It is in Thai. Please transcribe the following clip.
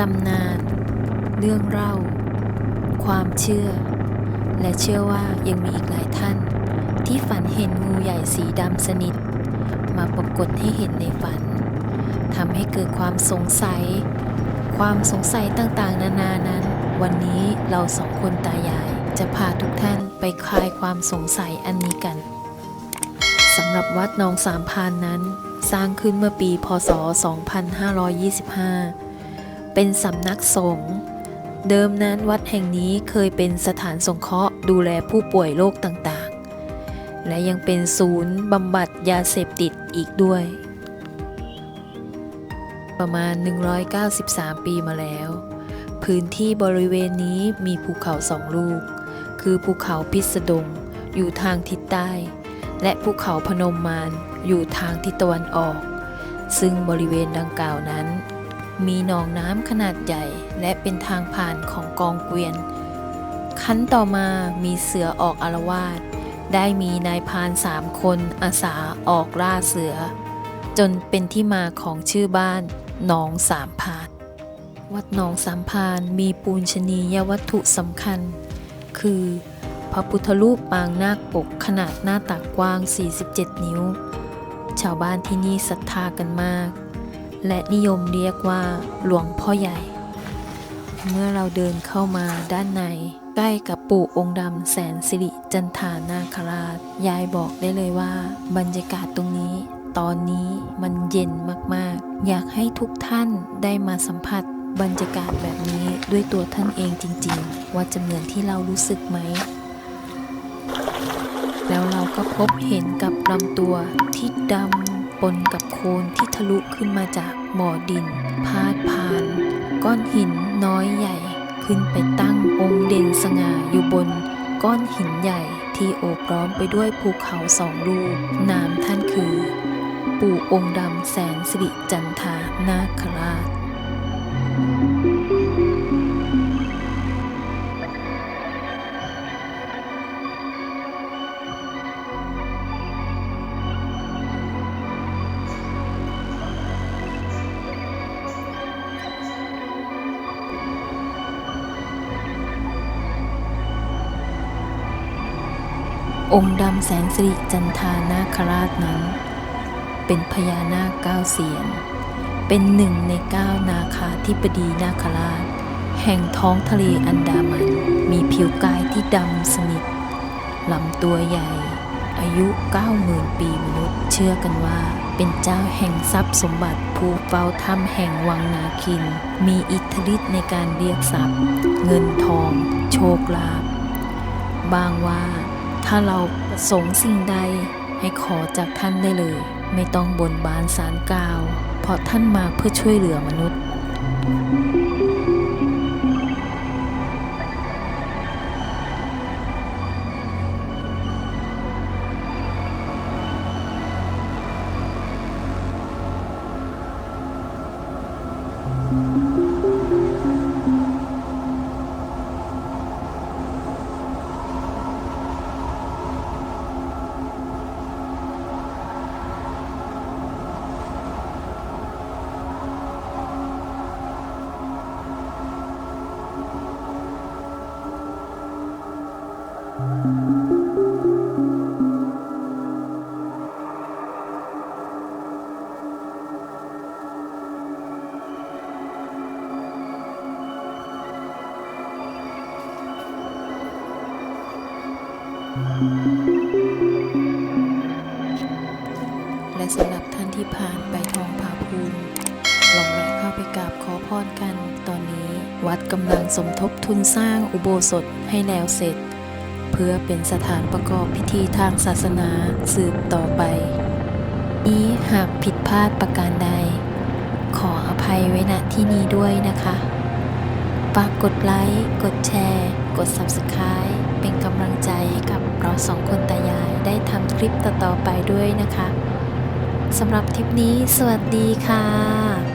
ตำนาน เรื่องเล่า ความเชื่อ และเชื่อว่ายังมีอีกหลายท่าน ที่ฝันเห็นงูใหญ่สีดำสนิท มาปรากฏให้เห็นในฝันทำให้เกิดความสงสัย ความสงสัยต่างๆ นานานั้น วันนี้เราสองคนตายาย จะพาทุกท่านไปคลายความสงสัยอันนี้กันสำหรับวัดหนองสามพานนั้น สร้างขึ้นเมื่อปี พศ 2525 เป็นสำนักสงฆ์เดิมนั้นวัดแห่งนี้เคยเป็นสถานสงเคราะห์ดูแลผู้ป่วยโรคต่างๆ และยังเป็นศูนย์บำบัดยาเสพติดอีกด้วย ประมาณ 193 ปีมาแล้ว พื้นที่บริเวณนี้มีภูเขาสองลูก คือภูเขาพิสดงอยู่ทางทิศใต้ และภูเขาพนมมานอยู่ทางทิศตะวันออก ซึ่งบริเวณดังกล่าวนั้น มีหนองน้ำขนาดใหญ่และเป็นทางผ่านของกองเกวียน ขั้นต่อมามีเสือออกอารวาสได้มีนายพานสามคนอาสาออกล่าเสือ จนเป็นที่มาของชื่อบ้านหนองสามพาน วัดหนองสามพานมีปูนชนียวัตถุสำคัญ คือ พระพุทธรูปปางนาคปกขนาดหน้าตักกว้าง 47 นิ้ว ชาวบ้านที่นี่ศรัทธากันมาก และนิยมเรียกว่าหลวงพ่อใหญ่ เมื่อเราเดินเข้ามาด้านใน ใกล้กับปู่องค์ดำแสนสิริจันทานาคราช ยายบอกได้เลยว่า บรรยากาศตรงนี้ ตอนนี้มันเย็นมากๆ อยากให้ทุกท่านได้มาสัมผัสบรรยากาศแบบนี้ด้วยตัวท่านเองจริงๆ ว่าจะเหมือนที่เรารู้สึกไหม แล้วเราก็พบเห็นกับลำตัวที่ดำ ปนกับโคลนที่ทะลุขึ้นมาจากบ่อดิน พาดผ่าน ก้อนหินน้อยใหญ่ ขึ้นไปตั้งองค์เด่นสง่าอยู่บน ก้อนหินใหญ่ที่โอบล้อมไปด้วยภูเขาสองลูกนามท่านคือ ปู่องค์ดำแสนสิริจันทานาคราช องค์ดำแสนสิริจันทานาคราชนั้น เป็นพญานาคเก้าเสียน เป็นหนึ่งในเก้านาคาธิบดีนาคราช แห่งท้องทะเลอันดามัน มีผิวกายที่ดำสนิทลำตัวใหญ่ อายุ 90,000 ปีมนุษย์ เชื่อกันว่า เป็นเจ้าแห่งทรัพย์สมบัติภูเฝ้าถ้ำแห่งวังนาคิน มีอิทธิฤทธิ์ในการเรียกทรัพย์ เงินทอง โชคลาภบางว่า ถ้าเราประสงค์สิ่งใดให้ขอจากท่านได้เลย ไม่ต้องบนบานสารกล่าว เพราะท่านมาเพื่อช่วยเหลือมนุษย์ และสำหรับท่านที่ผ่านไปทองผาภูมิลองแวะเข้าไปกราบขอพรกัน ตอนนี้วัดกำลังสมทบทุนสร้างอุโบสถให้แล้วเสร็จ เพื่อเป็นสถานประกอบพิธีทางศาสนาสืบต่อไป นี้หากผิดพลาดประการใด ขออภัยไว้ณที่นี้ด้วยนะคะฝากกดไลค์ กดแชร์ กด Subscribe เป็นกำลังใจให้กับเราสองคนตายายได้ทำคลิปต่อๆไปด้วยนะคะสำหรับทริปนี้สวัสดีค่ะ